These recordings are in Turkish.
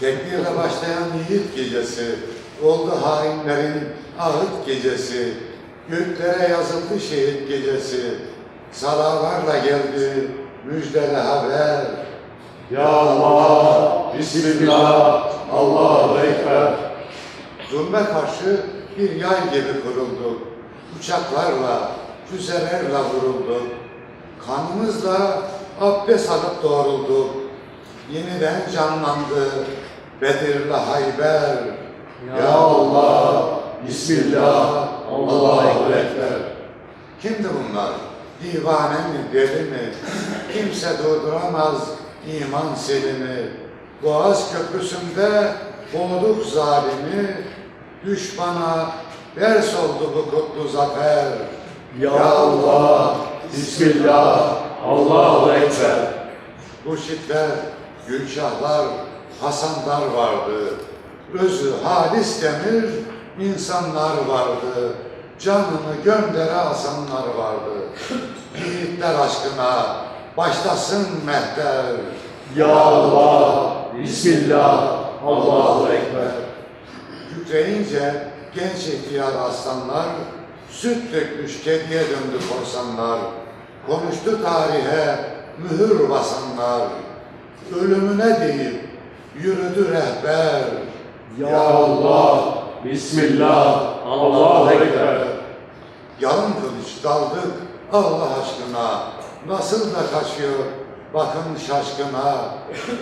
Tekbirle başlayan yiğit gecesi, oldu hainlerin ahıt gecesi, göklere yazıldı şehit gecesi, salalarla geldi müjdeli haber. Ya Allah, Bismillah, Allahu Ekber. Zulme karşı bir yay gibi kurulduk, uçaklarla, füzelerle vurulduk, kanımızla abdest alıp doğrulduk, yeniden canlandı Bedir'le Hayber. Ya Allah, Bismillah, Allahu Ekber. Kimdi bunlar? Divane mi, deli mi? Kimse durduramaz iman selini. Boğaz köprüsünde boğduk zalimi, düşmana ders oldu bu kutlu zafer. Ya Allah, Bismillah, Allahu Ekber. Murşitler, Gülşahlar, Hasanlar vardı. Özü halis demir insanlar vardı. Canını göndere asanlar vardı. Yiğitler aşkına başlasın mehter. Ya Allah, Bismillah, Allahu Ekber. Kükreyince genç ihtiyar aslanlar, süt dökmüş kediye döndü korsanlar. Konuştu tarihe mühür basanlar. Ölümüne deyip yürüdü rehber. Ya Allah, Bismillah, Allahu Ekber. Yalın kılıç daldık Allah aşkına. Nasıl da kaçıyor bakın şaşkına.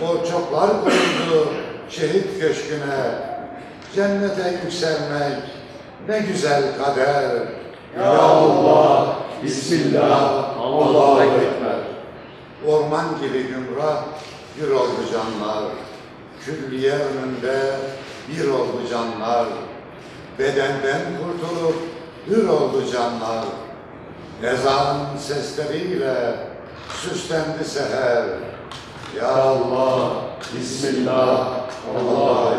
O çoklar koyuldu şehit köşküne. Cennete yükselmek ne güzel kader. Ya Allah, Bismillah, Allahu Ekber. Orman gibi gümrah bir oldu canlar. Külliye önünde bir oldu canlar. Bedenden kurtulup hür oldu canlar. Ezan sesleriyle süslendi seher. Ya Allah, Bismillah, Allahu